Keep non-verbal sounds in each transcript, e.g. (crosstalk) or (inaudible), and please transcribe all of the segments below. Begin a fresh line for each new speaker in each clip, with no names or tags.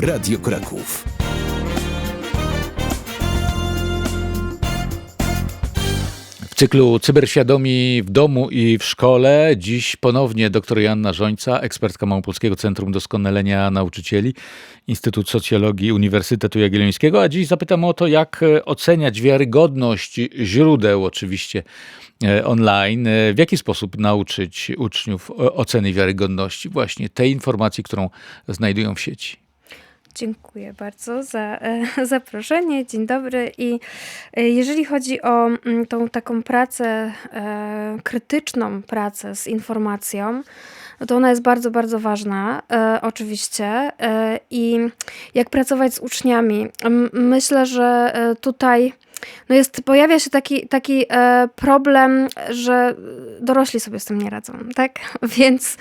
Radio Kraków.
W cyklu Cyberświadomi w domu i w szkole dziś ponownie dr Joanna Żońca, ekspertka Małopolskiego Centrum Doskonalenia Nauczycieli, Instytut Socjologii Uniwersytetu Jagiellońskiego, a dziś zapytam o to, jak e, oceniać wiarygodność źródeł oczywiście e, online, e, w jaki sposób nauczyć uczniów oceny wiarygodności właśnie tej informacji, którą znajdują w sieci.
Dziękuję bardzo za e, (laughs) zaproszenie. Dzień dobry. I e, jeżeli chodzi o mm, tą taką pracę, e, krytyczną pracę z informacją, to ona jest bardzo, bardzo ważna, oczywiście. I jak pracować z uczniami? Myślę, że tutaj no jest, pojawia się taki, taki e, problem, że dorośli sobie z tym nie radzą, tak? (laughs) Więc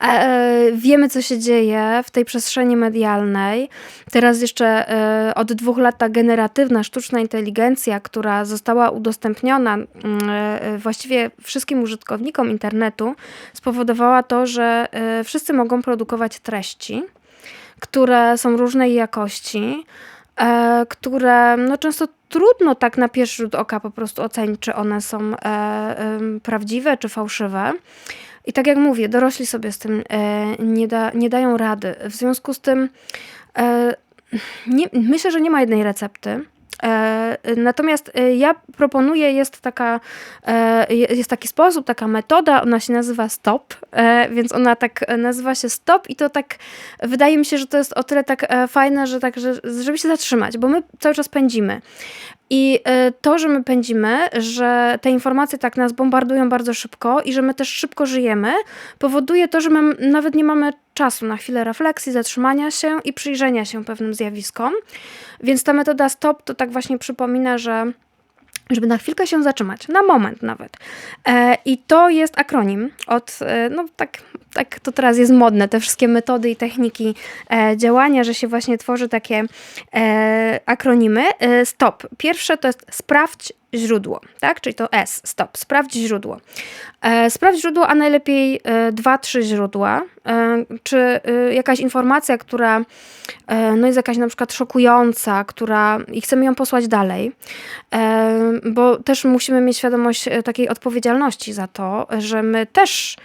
e, wiemy, co się dzieje w tej przestrzeni medialnej. Teraz jeszcze e, od dwóch lat ta generatywna sztuczna inteligencja, która została udostępniona mm, e, właściwie wszystkim użytkownikom internetu, spowodowała to, że e, wszyscy mogą produkować treści, które są różnej jakości, e, które no, często trudno tak na pierwszy rzut oka po prostu ocenić, czy one są e, em, prawdziwe czy fałszywe. I tak jak mówię, dorośli sobie z tym e, nie, da, nie dają rady. W związku z tym e, nie, myślę, że nie ma jednej recepty. E, natomiast e, ja proponuję, jest, taka, e, jest taki sposób, taka metoda, ona się nazywa STOP, więc ona tak nazywa się STOP i to tak wydaje mi się, że to jest o tyle tak fajne, że tak, że, żeby się zatrzymać, bo my cały czas pędzimy. I e, to, że my pędzimy, że te informacje tak nas bombardują bardzo szybko i że my też szybko żyjemy, powoduje to, że my nawet nie mamy czasu na chwilę refleksji, zatrzymania się i przyjrzenia się pewnym zjawiskom. Więc ta metoda STOP to tak właśnie przypomina, że żeby na chwilkę się zatrzymać, na moment nawet. E, I to jest akronim od, e, no tak, tak to teraz jest modne, te wszystkie metody i techniki e, działania, że się właśnie tworzy takie e, akronimy. E, stop. Pierwsze to jest sprawdź źródło, tak? Czyli to S, stop, sprawdź źródło. E, sprawdź źródło, a najlepiej e, dwa, trzy źródła. E, czy jakaś informacja, która no jest jakaś na przykład szokująca, która i chcemy ją posłać dalej, bo też musimy mieć świadomość takiej odpowiedzialności za to, że my też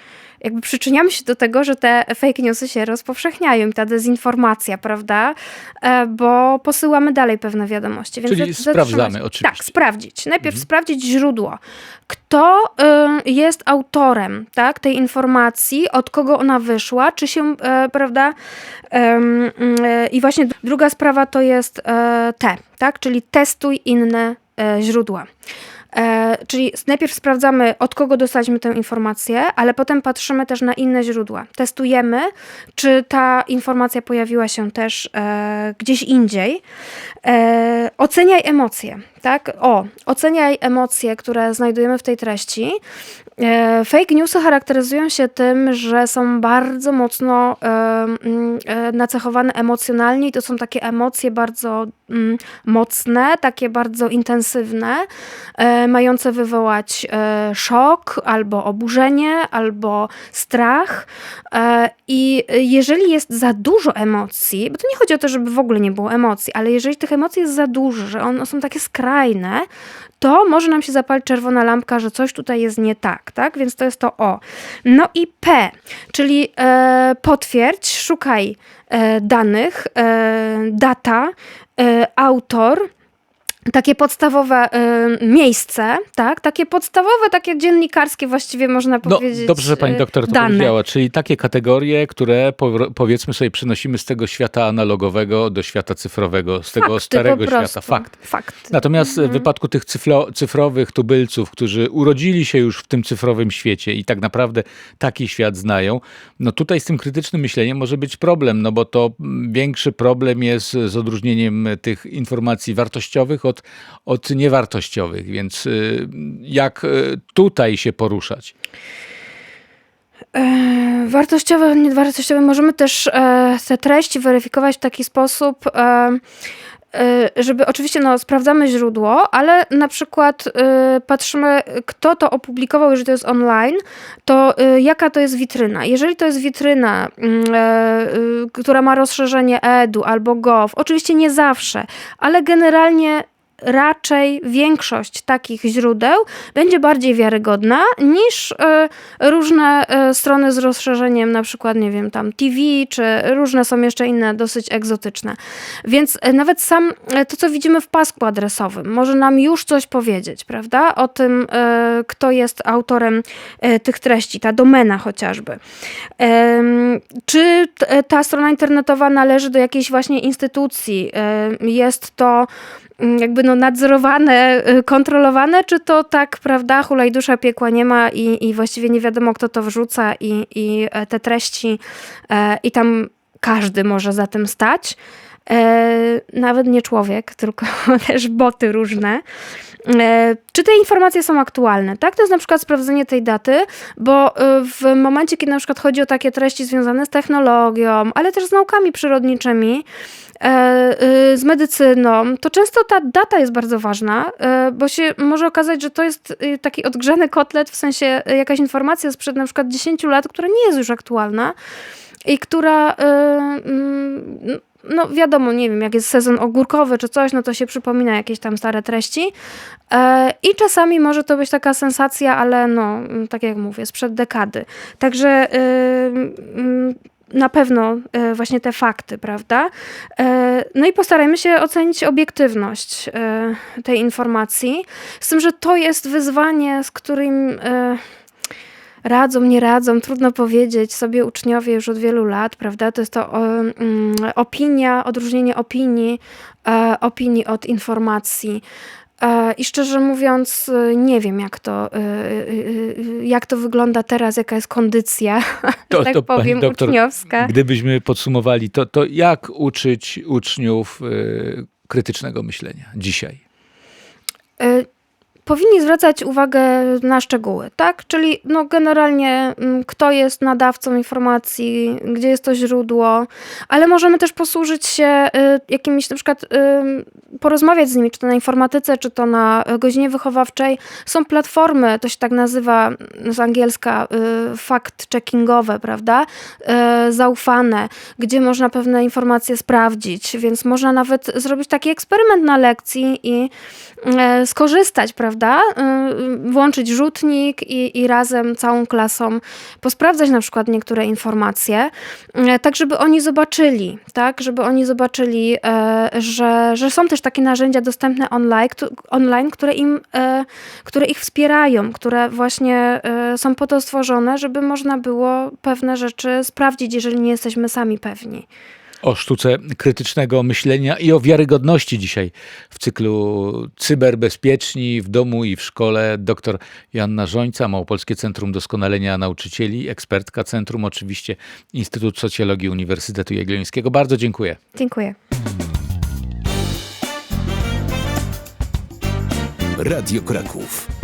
jakby przyczyniamy się do tego, że te fake newsy się rozpowszechniają i ta dezinformacja, prawda? E, Bo posyłamy dalej pewne wiadomości. Więc
Czyli sprawdzamy oczywiście.
Tak, sprawdzić. Najpierw sprawdzić źródło. Kto y, jest autorem tak, tej informacji, od kogo ona wyszła, czy się, e, prawda? E, I właśnie druga sprawa to jest te, tak? Czyli testuj inne źródła. E, czyli najpierw sprawdzamy, od kogo dostaliśmy tę informację, ale potem patrzymy też na inne źródła. Testujemy, czy ta informacja pojawiła się też e, gdzieś indziej. E, oceniaj emocje, tak? O, oceniaj emocje, które znajdujemy w tej treści. E, fake newsy charakteryzują się tym, że są bardzo mocno e, nacechowane emocjonalnie i to są takie emocje bardzo mm, mocne, takie bardzo intensywne, e, mające wywołać szok, albo oburzenie, albo strach. I jeżeli jest za dużo emocji, bo to nie chodzi o to, żeby w ogóle nie było emocji, ale jeżeli tych emocji jest za dużo, że one są takie skrajne, to może nam się zapalić czerwona lampka, że coś tutaj jest nie tak, tak? Więc to jest to O. No i P, czyli e, potwierdź, szukaj e, danych, e, data, e, autor, takie podstawowe y, miejsce, tak? Takie podstawowe, takie dziennikarskie właściwie można
No,
powiedzieć.
dobrze, że pani
y,
doktor to
dane.
powiedziała, czyli takie kategorie, które powro- powiedzmy sobie przenosimy z tego świata analogowego do świata cyfrowego, z tego
Fakty
starego
po
świata. Fakt.
Fakty.
Natomiast w wypadku tych cyflo- cyfrowych tubylców, którzy urodzili się już w tym cyfrowym świecie i tak naprawdę taki świat znają, no tutaj z tym krytycznym myśleniem może być problem, no bo to mm, większy problem jest z odróżnieniem tych informacji wartościowych od, od niewartościowych, więc y, jak y, tutaj się poruszać?
E, Wartościowe, niewartościowe. Możemy też e, te treści weryfikować w taki sposób, e, żeby oczywiście no, sprawdzamy źródło, ale na przykład patrzymy, kto to opublikował, jeżeli to jest online, to jaka to jest witryna. Jeżeli to jest witryna, mm, e, która ma rozszerzenie edu albo gov, oczywiście nie zawsze, ale generalnie raczej większość takich źródeł będzie bardziej wiarygodna niż e, różne e, strony z rozszerzeniem, na przykład, nie wiem, tam TV, czy różne są jeszcze inne dosyć egzotyczne. Więc e, nawet sam to, co widzimy w pasku adresowym, może nam już coś powiedzieć, prawda? O tym, kto jest autorem tych treści, ta domena chociażby. Czy ta strona internetowa należy do jakiejś właśnie instytucji? Jest to jakby no nadzorowane, y, kontrolowane, czy to tak, prawda, hulaj dusza piekła nie ma i, i właściwie nie wiadomo, kto to wrzuca i, i e, te treści e, i tam każdy może za tym stać. E, nawet nie człowiek, tylko (laughs) też boty różne. E, Czy te informacje są aktualne? Tak, to jest na przykład sprawdzenie tej daty, bo e, w momencie, kiedy na przykład chodzi o takie treści związane z technologią, ale też z naukami przyrodniczymi, e, z medycyną, to często ta data jest bardzo ważna, bo się może okazać, że to jest taki odgrzany kotlet, w sensie jakaś informacja sprzed na przykład 10 lat, która nie jest już aktualna i która, e, mm, no wiadomo, nie wiem, jak jest sezon ogórkowy czy coś, no to się przypomina jakieś tam stare treści. E, I czasami może to być taka sensacja, ale no, mm, tak jak mówię, sprzed dekady. Także y, mm, na pewno y, właśnie te fakty, prawda? E, No i postarajmy się ocenić obiektywność y, tej informacji. Z tym, że to jest wyzwanie, z którym y, radzą, nie radzą, trudno powiedzieć sobie uczniowie już od wielu lat, prawda? To jest to mm, opinia, odróżnienie opinii, e, opinii od informacji. E, I szczerze mówiąc, y, nie wiem, jak to, jak to wygląda teraz, jaka jest kondycja, (laughs)
To-
tak
to
powiem,
doktor,
uczniowska.
Gdybyśmy podsumowali, to, to jak uczyć uczniów krytycznego myślenia dzisiaj?
Powinni zwracać uwagę na szczegóły, tak? Czyli no generalnie mm, kto jest nadawcą informacji, gdzie jest to źródło, ale możemy też posłużyć się y, jakimiś na przykład porozmawiać z nimi, czy to na informatyce, czy to na y, godzinie wychowawczej. Są platformy, to się tak nazywa z angielska y, fact-checkingowe, prawda? Zaufane, gdzie można pewne informacje sprawdzić, więc można nawet zrobić taki eksperyment na lekcji i skorzystać, prawda? Y, Włączyć rzutnik i, i razem całą klasą posprawdzać na przykład niektóre informacje, e, tak żeby oni zobaczyli, tak? Żeby oni zobaczyli, e, że, że są też takie narzędzia dostępne online, online które, im, które ich wspierają, które właśnie są po to stworzone, żeby można było pewne rzeczy sprawdzić, jeżeli nie jesteśmy sami pewni.
O sztuce krytycznego myślenia i o wiarygodności dzisiaj w cyklu Cyberbezpieczni w domu i w szkole dr Joanna Żońca, Małopolskie Centrum Doskonalenia Nauczycieli, ekspertka centrum, oczywiście Instytut Socjologii Uniwersytetu Jagiellońskiego. Bardzo dziękuję.
Dziękuję.
Radio Kraków.